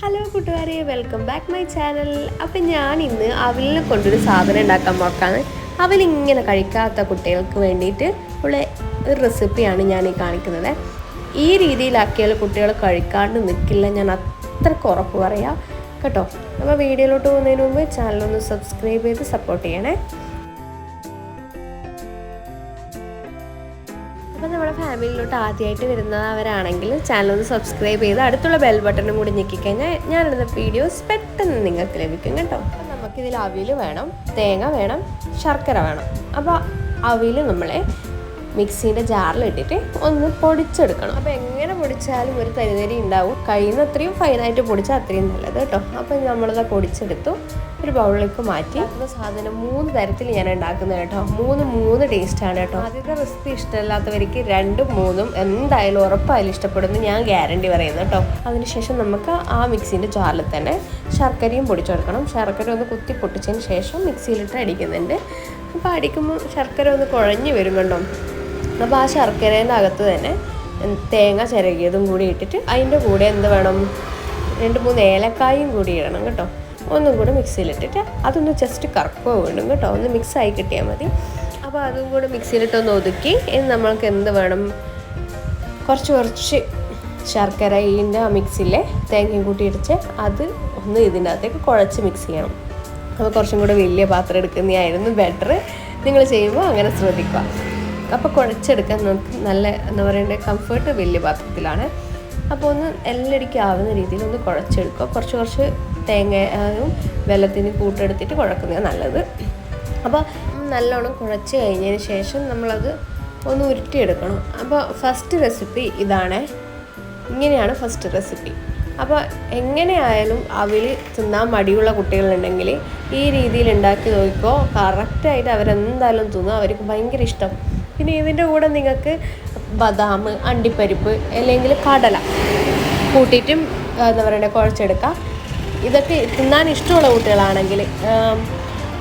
Hello കൂട്ടുകാരെ welcome back my channel അപ്പം ഞാൻ ഇന്ന് അവലിനെ കൊണ്ടൊരു സാധനം ഉണ്ടാക്കാൻ നോക്കാണ് അവലിങ്ങനെ കഴിക്കാത്ത കുട്ടികൾക്ക് വേണ്ടിയിട്ട് ഉള്ള ഒരു റെസിപ്പിയാണ് ഞാൻ ഈ കാണിക്കുന്നത്. ഈ രീതിയിലാക്കിയാൽ കുട്ടികൾ കഴിക്കാണ്ട് നിൽക്കില്ല ഞാൻ അത്രയ്ക്ക് ഉറപ്പ് പറയാം. കേട്ടോ? അപ്പോൾ വീഡിയോയിലോട്ട് പോകുന്നതിന് മുമ്പ് ചാനലൊന്ന് സബ്സ്ക്രൈബ് ചെയ്ത് സപ്പോർട്ട് ചെയ്യണേ. ഫാമിലിയിലോട്ട് ആദ്യമായിട്ട് വരുന്നവരാണെങ്കിൽ ചാനൽ ഒന്ന് സബ്സ്ക്രൈബ് ചെയ്ത് അടുത്തുള്ള ബെൽ ബട്ടണും കൂടി ഞെക്കിക്കഴിഞ്ഞാൽ ഞാനിടുന്ന വീഡിയോസ് പെട്ടെന്ന് നിങ്ങൾക്ക് ലഭിക്കും കേട്ടോ. അപ്പം നമുക്കിതിൽ അവിൽ വേണം തേങ്ങ വേണം ശർക്കര വേണം. അപ്പോൾ അവിൽ നമ്മളെ മിക്സീന്റെ ജാറിലിട്ടിട്ട് ഒന്ന് പൊടിച്ചെടുക്കണം. അപ്പോൾ എങ്ങനെ പൊടിച്ചാലും ഒരു തരിതരി ഉണ്ടാവും. കഴിയുന്ന അത്രയും ഫൈനായിട്ട് പൊടിച്ചാൽ അത്രയും നല്ലത് കേട്ടോ. അപ്പം നമ്മളത് പൊടിച്ചെടുത്തു. ഒരു ബൗളിലേക്ക് മാറ്റി. ആ സാധനം മൂന്ന് തരത്തിൽ ഞാൻ ഉണ്ടാക്കുന്നത് കേട്ടോ. മൂന്ന് മൂന്ന് ടേസ്റ്റാണ് കേട്ടോ. ആദ്യത്തെ റെസിപ്പി ഇഷ്ടമല്ലാത്തവർക്ക് രണ്ടും മൂന്നും എന്തായാലും ഉറപ്പായാലും ഇഷ്ടപ്പെടുന്നു ഞാൻ ഗ്യാരണ്ടി പറയുന്നത് കേട്ടോ. അതിനുശേഷം നമുക്ക് ആ മിക്സിന്റെ ജാറിൽ തന്നെ ശർക്കരയും പൊടിച്ചെടുക്കണം ശർക്കര ഒന്ന് കുത്തി പൊട്ടിച്ചതിന് ശേഷം മിക്സിയിലിട്ട് അടിക്കുന്നുണ്ട്. അപ്പോൾ അടിക്കുമ്പോൾ ശർക്കര ഒന്ന് കുഴഞ്ഞു വരും കണ്ടോ അപ്പോൾ ആ ശർക്കരേന്റെ അകത്ത് തന്നെ തേങ്ങ ചിരകിയതും കൂടി ഇട്ടിട്ട് അതിന്റെ കൂടെ എന്ത് വേണം? രണ്ട് മൂന്ന് ഏലക്കായും കൂടി ഇടണം കേട്ടോ. ഒന്നും കൂടെ മിക്സിയിലിട്ടിട്ട് അതൊന്ന് ജസ്റ്റ് കറക്കുക വേണം കേട്ടോ. ഒന്ന് മിക്സ് ആയി കിട്ടിയാൽ മതി. അപ്പോൾ അതും കൂടെ മിക്സിയിലിട്ടൊന്ന് ഒതുക്കി നമ്മൾക്ക് എന്ത് വേണം? കുറച്ച് കുറച്ച് ശർക്കരയിന്റെ ആ മിക്സിയിലെ തേങ്ങയും കൂട്ടി ഇടിച്ച് അത് ഒന്ന് ഇതിനകത്തേക്ക് കുഴച്ച് മിക്സ് ചെയ്യണം. അപ്പോൾ കുറച്ചും കൂടെ വലിയ പാത്രം എടുക്കുന്നതായിരുന്നു ബെറ്റർ നിങ്ങൾ ചെയ്യുമ്പോൾ അങ്ങനെ ശ്രദ്ധിക്കുക. അപ്പോൾ കുഴച്ചെടുക്കാൻ നമുക്ക് നല്ല എന്താ പറയണ്ടത് കംഫർട്ട് വലിയ പാത്രത്തിലാണ്. അപ്പോൾ ഒന്ന് എല്ലടിക്കും ആവുന്ന രീതിയിൽ ഒന്ന് കുഴച്ചെടുക്കുക. കുറച്ച് കുറച്ച് തേങ്ങയും വെള്ളത്തിന് കൂട്ടെടുത്തിട്ട് കുഴക്കുന്നതാണ് നല്ലത്. അപ്പോൾ നല്ലോണം കുഴച്ച് കഴിഞ്ഞതിന് ശേഷം നമ്മളത് ഒന്ന് ഉരുട്ടിയെടുക്കണം. അപ്പോൾ ഫസ്റ്റ് റെസിപ്പി ഇതാണ്. ഇങ്ങനെയാണ് ഫസ്റ്റ് റെസിപ്പി അപ്പോൾ എങ്ങനെയായാലും അവൽ തിന്നാൻ മടിയുള്ള കുട്ടികളുണ്ടെങ്കിൽ ഈ രീതിയിൽ ഉണ്ടാക്കി നോക്കിക്കോ. കറക്റ്റായിട്ട് അവരെന്തായാലും തിന്നും. അവർക്ക് ഭയങ്കര ഇഷ്ടം. പിന്നെ ഇതിന്റെ കൂടെ നിങ്ങൾക്ക് ബദാം അണ്ടിപ്പരിപ്പ് അല്ലെങ്കിൽ കടല കൂട്ടിയിട്ടും എന്താ പറയുക കുഴച്ചെടുക്കാം. ഇതൊക്കെ തിന്നാൻ ഇഷ്ടമുള്ള കുട്ടികളാണെങ്കിൽ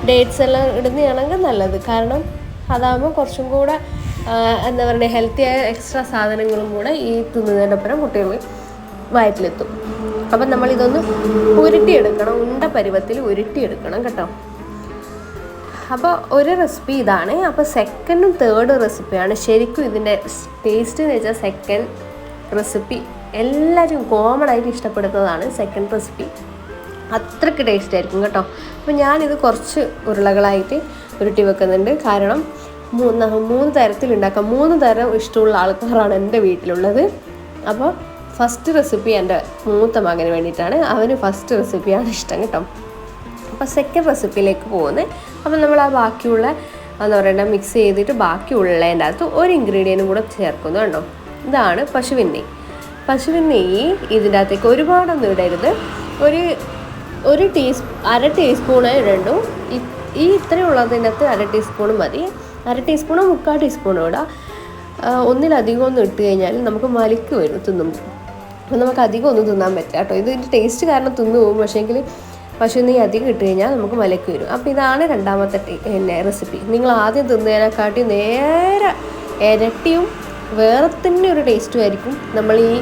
ഡേറ്റ്സ് എല്ലാം ഇടുന്നതാണെങ്കിൽ നല്ലത്. കാരണം അതാകുമ്പോൾ കുറച്ചും കൂടെ എന്താ പറയുക ഹെൽത്തിയായ എക്സ്ട്രാ സാധനങ്ങളും കൂടെ ഈ തിന്നുന്നതിന്റെ ഒപ്പം കുട്ടികൾ വയറ്റിലെത്തും. അപ്പം നമ്മളിതൊന്ന് ഉരുട്ടിയെടുക്കണം. ഉണ്ട പരുവത്തിൽ ഉരുട്ടിയെടുക്കണം കേട്ടോ. അപ്പോൾ ഒരു റെസിപ്പി ഇതാണ്. അപ്പോൾ സെക്കൻഡും തേർഡ് റെസിപ്പിയാണ് ശരിക്കും ഇതിന്റെ ടേസ്റ്റ് എന്ന് വെച്ചാൽ സെക്കൻഡ് റെസിപ്പി എല്ലാവരും കോമൺ ആയിട്ട് ഇഷ്ടപ്പെടുന്നതാണ് സെക്കൻഡ് റെസിപ്പി അത്രയ്ക്ക് ടേസ്റ്റ് ആയിരിക്കും കേട്ടോ. അപ്പോൾ ഞാനിത് കുറച്ച് ഉരുളകളായിട്ട് ഉരുട്ടി വെക്കുന്നുണ്ട്. കാരണം മൂന്ന് മൂന്ന് തരത്തിലുണ്ടാക്കാം മൂന്ന് തരം ഇഷ്ടമുള്ള ആൾക്കാരാണ് എന്റെ വീട്ടിലുള്ളത്. അപ്പോൾ ഫസ്റ്റ് റെസിപ്പി എന്റെ മൂത്ത മകന് വേണ്ടിയിട്ടാണ്. അവന് ഫസ്റ്റ് റെസിപ്പിയാണ് ഇഷ്ടം കേട്ടോ. അപ്പോൾ സെക്കൻഡ് റെസിപ്പിയിലേക്ക് പോകുന്നത് അപ്പോൾ നമ്മൾ ആ ബാക്കിയുള്ള എന്ന് പറയുന്നത് മിക്സ് ചെയ്തിട്ട് ബാക്കിയുള്ളതിന്റെ അകത്ത് ഒരു ഇൻഗ്രീഡിയന്റും കൂടെ ചേർക്കുന്നു കണ്ടോ ഇതാണ് പശുവിൻ നെയ്യ് പശുവിൻ നെയ്യ് ഇതിന്റെ അകത്തേക്ക് ഒരുപാടൊന്നും ഇടരുത്. ഒരു ഒരു ടീസ് അര ടീസ്പൂണ് ഇടണ്ടു. ഈ ഇത്രയും ഉള്ളതിനകത്ത് അര ടീസ്പൂൺ മതി. അര ടീസ്പൂണോ മുക്കാൽ ടീസ്പൂണോ ഇടാം. ഒന്നിലധികം ഒന്നും ഇട്ട് കഴിഞ്ഞാൽ നമുക്ക് മലിക്ക് വരും തിന്നുമ്പോൾ. അപ്പോൾ നമുക്ക് അധികം ഒന്നും തിന്നാൻ പറ്റില്ല കേട്ടോ. ഇതിന്റെ ടേസ്റ്റ് കാരണം തിന്നു പോകും. പക്ഷേങ്കിൽ പശു നെയ്യ് അധികം ഇട്ട് കഴിഞ്ഞാൽ നമുക്ക് മലക്ക് വരും. അപ്പോൾ ഇതാണ് രണ്ടാമത്തെ പിന്നെ റെസിപ്പി നിങ്ങൾ ആദ്യം തിന്നതിനെക്കാട്ടി നേരെ ഇരട്ടിയും വേറെ തന്നെ ഒരു ടേസ്റ്റും ആയിരിക്കും നമ്മൾ ഈ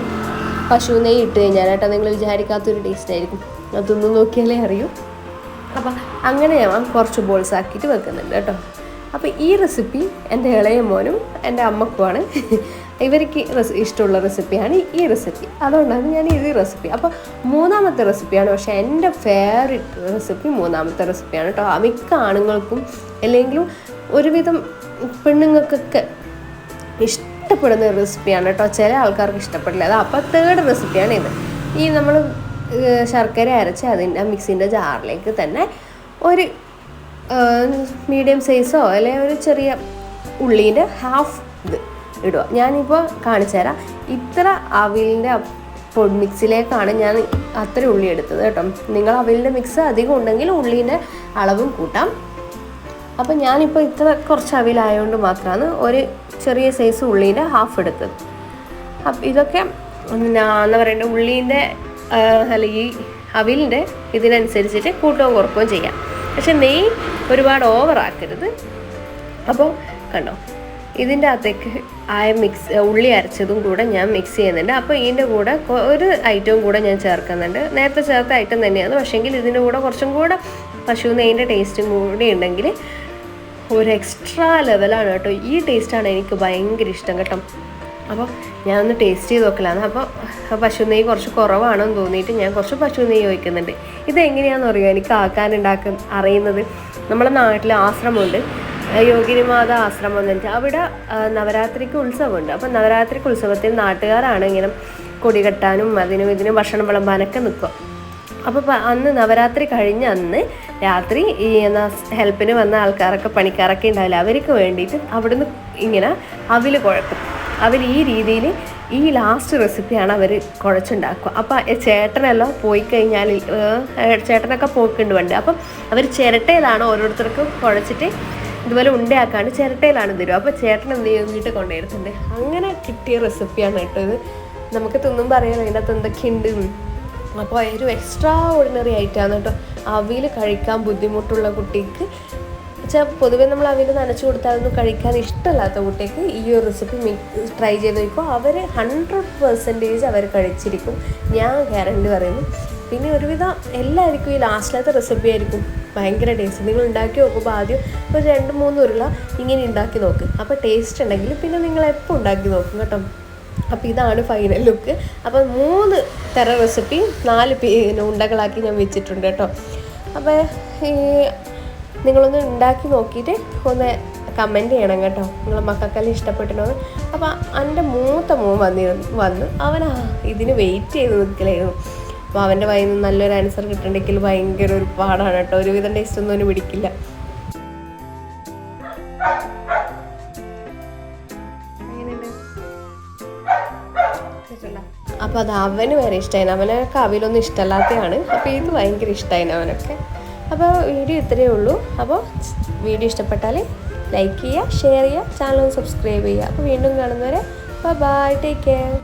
പശു നെയ്യ് ഇട്ട് കഴിഞ്ഞാൽ. കേട്ടോ നിങ്ങൾ വിചാരിക്കാത്തൊരു ടേസ്റ്റ് ആയിരിക്കും. അത് തിന്ന് നോക്കിയാലേ അറിയൂ. അപ്പം അങ്ങനെ ഞാൻ കുറച്ച് ബോൾസ് ആക്കിയിട്ട് വെക്കുന്നുണ്ട് കേട്ടോ. അപ്പോൾ ഈ റെസിപ്പി എന്റെ ഇളയ മോനും എന്റെ അമ്മക്കുമാണ്. ഇവർക്ക് ഇഷ്ടമുള്ള റെസിപ്പിയാണ് ഈ റെസിപ്പി. അതുകൊണ്ടാണ് ഞാൻ ഈ റെസിപ്പി. അപ്പോൾ മൂന്നാമത്തെ റെസിപ്പിയാണ്. പക്ഷേ എന്റെ ഫേവറിറ്റ് റെസിപ്പി മൂന്നാമത്തെ റെസിപ്പിയാണ് കേട്ടോ. മിക്ക ആണുങ്ങൾക്കും അല്ലെങ്കിലും ഒരുവിധം പെണ്ണുങ്ങൾക്കൊക്കെ ഇഷ്ടപ്പെടുന്ന റെസിപ്പിയാണ് കേട്ടോ. ചില ആൾക്കാർക്ക് ഇഷ്ടപ്പെടില്ല. അത് അപ്പോൾ തേർഡ് റെസിപ്പിയാണ് ഇത്. ഈ നമ്മൾ ശർക്കര അരച്ച് അതിന്റെ മിക്സിന്റെ ജാറിലേക്ക് തന്നെ ഒരു മീഡിയം സൈസോ അല്ലെങ്കിൽ ഒരു ചെറിയ ഉള്ളീന്റെ ഹാഫ് ഇത് ഇടുക. ഞാനിപ്പോൾ കാണിച്ചു തരാം. ഇത്ര അവിലിന്റെ പൊടി മിക്സിലേക്കാണ് ഞാൻ അത്ര ഉള്ളി എടുത്തത് കേട്ടോ. നിങ്ങൾ അവിലിന്റെ മിക്സ് അധികം ഉണ്ടെങ്കിൽ ഉള്ളീന്റെ അളവും കൂട്ടാം. അപ്പം ഞാനിപ്പോൾ ഇത്ര കുറച്ച് അവിലായതുകൊണ്ട് മാത്രമാണ് ഒരു ചെറിയ സൈസ് ഉള്ളീന്റെ ഹാഫ് എടുത്തത്. അപ്പം ഇതൊക്കെ എന്താ പറയേണ്ടത് ഉള്ളീന്റെ അല്ലെങ്കിൽ അവിലിന്റെ ഇതിനനുസരിച്ചിട്ട് കൂട്ടവും കുറക്കുകയും ചെയ്യാം. പക്ഷെ നെയ് ഒരുപാട് ഓവറാക്കരുത് അപ്പോൾ കണ്ടോ ഇതിന്റെ അകത്തേക്ക് ആയ മിക്സ് ഉള്ളി അരച്ചതും കൂടെ ഞാൻ മിക്സ് ചെയ്യുന്നുണ്ട്. അപ്പോൾ ഇതിന്റെ കൂടെ ഒരു ഐറ്റവും കൂടെ ഞാൻ ചേർക്കുന്നുണ്ട്. നേരത്തെ ചേർത്ത ഐറ്റം തന്നെയാണ് പക്ഷേങ്കിൽ ഇതിന്റെ കൂടെ കുറച്ചും കൂടെ പശു നെയ്യിന്റെ ടേസ്റ്റും കൂടി ഉണ്ടെങ്കിൽ ഒരു എക്സ്ട്രാ ലെവലാണ് കേട്ടോ. ഈ ടേസ്റ്റാണ് എനിക്ക് ഭയങ്കര ഇഷ്ടം കേട്ടോ. അപ്പോൾ ഞാൻ ഒന്ന് ടേസ്റ്റ് ചെയ്ത് നോക്കലാണ് അപ്പോൾ പശു നെയ്യ് കുറച്ച് കുറവാണെന്ന് തോന്നിയിട്ട് ഞാൻ കുറച്ച് പശു നെയ്യ് ഒഴിക്കുന്നുണ്ട്. ഇതെങ്ങനെയാണെന്ന് അറിയുമോ എനിക്ക് ആക്കാനുണ്ടാക്കാൻ അറിയുന്നത്. നമ്മുടെ നാട്ടിൽ ആശ്രമമുണ്ട്. യോഗിനിമാത ആശ്രമം എന്ന് വെച്ചാൽ അവിടെ നവരാത്രിക്ക് ഉത്സവമുണ്ട്. അപ്പം നവരാത്രിക്ക് ഉത്സവത്തിൽ നാട്ടുകാരാണ് ഇങ്ങനെ കൊടി കെട്ടാനും അതിനും ഇതിനും ഭക്ഷണം വിളമ്പാനൊക്കെ നിൽക്കും അപ്പോൾ അന്ന് നവരാത്രി കഴിഞ്ഞ അന്ന് രാത്രി ഈ എന്നാ ഹെൽപ്പിന് വന്ന ആൾക്കാരൊക്കെ പണിക്കാരൊക്കെ ഉണ്ടാവില്ല അവർക്ക് വേണ്ടിയിട്ട് അവിടുന്ന് ഇങ്ങനെ അവിൽ കുഴക്കും. അവർ ഈ രീതിയിൽ ഈ ലാസ്റ്റ് റെസിപ്പിയാണ് അവർ കുഴച്ചുണ്ടാക്കുക. അപ്പോൾ ചേട്ടനെല്ലാം പോയി കഴിഞ്ഞാൽ ചേട്ടനൊക്കെ പോക്കുണ്ട് പണ്ട്. അപ്പം അവർ ചിരട്ടയിലാണ് ഓരോരുത്തർക്കും കുഴച്ചിട്ട് ഇതുപോലെ ഉണ്ടയാക്കാണ്ട് ചിരട്ടയിലാണ് തരും അപ്പോൾ ചേട്ടൻ എന്ത് ചെയ്യും? വീട്ടിൽ കൊണ്ടുവരുന്നുണ്ട്. അങ്ങനെ കിട്ടിയ റെസിപ്പിയാണ് കേട്ടോ ഇത്. നമുക്ക് തിന്നും പറയാൻ അതിന്റെ അകത്ത് എന്തൊക്കെയുണ്ട്. അപ്പോൾ ഒരു എക്സ്ട്രാ ഓർഡിനറി ആയിട്ടാണ് കേട്ടോ. അവിയിൽ കഴിക്കാൻ ബുദ്ധിമുട്ടുള്ള കുട്ടിക്ക് വെച്ചാൽ പൊതുവേ നമ്മൾ അവിയിൽ നനച്ചു കൊടുത്താലൊന്നും കഴിക്കാൻ ഇഷ്ടമല്ലാത്ത കുട്ടിക്ക് ഈ ഒരു റെസിപ്പി ട്രൈ ചെയ്ത് നോക്കുമ്പോൾ അവർ ഹൺഡ്രഡ് പെർസെന്റേജ് അവർ കഴിച്ചിരിക്കും. ഞാൻ ഗ്യാരണ്ടി പറയുന്നു. പിന്നെ ഒരുവിധം എല്ലാവർക്കും ഈ ലാസ്റ്റിലത്തെ റെസിപ്പി ആയിരിക്കും ഭയങ്കര ടേസ്റ്റ് നിങ്ങൾ ഉണ്ടാക്കി നോക്കുമ്പോൾ ആദ്യം ഒരു രണ്ട് മൂന്ന് ഉരുള ഇങ്ങനെ ഉണ്ടാക്കി നോക്ക്. അപ്പോൾ ടേസ്റ്റ് ഉണ്ടെങ്കിൽ പിന്നെ നിങ്ങൾ എപ്പോൾ ഉണ്ടാക്കി നോക്കും കേട്ടോ. അപ്പോൾ ഇതാണ് ഫൈനൽ ലുക്ക് അപ്പോൾ മൂന്ന് തര റെസിപ്പി നാല് പിന്നെ ഉണ്ടകളാക്കി ഞാൻ വെച്ചിട്ടുണ്ട് കേട്ടോ. അപ്പോൾ ഈ നിങ്ങളൊന്ന് ഉണ്ടാക്കി നോക്കിയിട്ട് ഒന്ന് കമന്റ് ചെയ്യണം കേട്ടോ. നിങ്ങളെ മക്കൾക്കെല്ലാം ഇഷ്ടപ്പെട്ടിരുന്നത് അപ്പോൾ എന്റെ മൂത്ത മോൻ വന്നിരുന്നു വന്നു. അവനാ ഇതിന് വെയിറ്റ് ചെയ്ത് നിൽക്കലായിരുന്നു. അപ്പോൾ അവന്റെ വായിൽ നിന്ന് നല്ലൊരു ആൻസർ കിട്ടണമെങ്കിൽ ഭയങ്കര ഒരു പാടാണ് കേട്ടോ. ഒരുവിധം ടേസ്റ്റ് ഒന്നും അവന് പിടിക്കില്ല. അപ്പോൾ അത് അവന് വരെ ഇഷ്ടമായി അവനൊക്കെ അവിലൊന്നും ഇഷ്ടമല്ലാത്തതാണ് അപ്പോൾ ഇത് ഭയങ്കര ഇഷ്ടമായി അവനൊക്കെ. അപ്പോൾ വീഡിയോ ഇത്രയേ ഉള്ളൂ. അപ്പോൾ വീഡിയോ ഇഷ്ടപ്പെട്ടാൽ ലൈക്ക് ചെയ്യുക ഷെയർ ചെയ്യുക ചാനൽ സബ്സ്ക്രൈബ് ചെയ്യുക. അപ്പോൾ വീണ്ടും കാണുന്നവരെ ബൈ ടേക്ക് കെയർ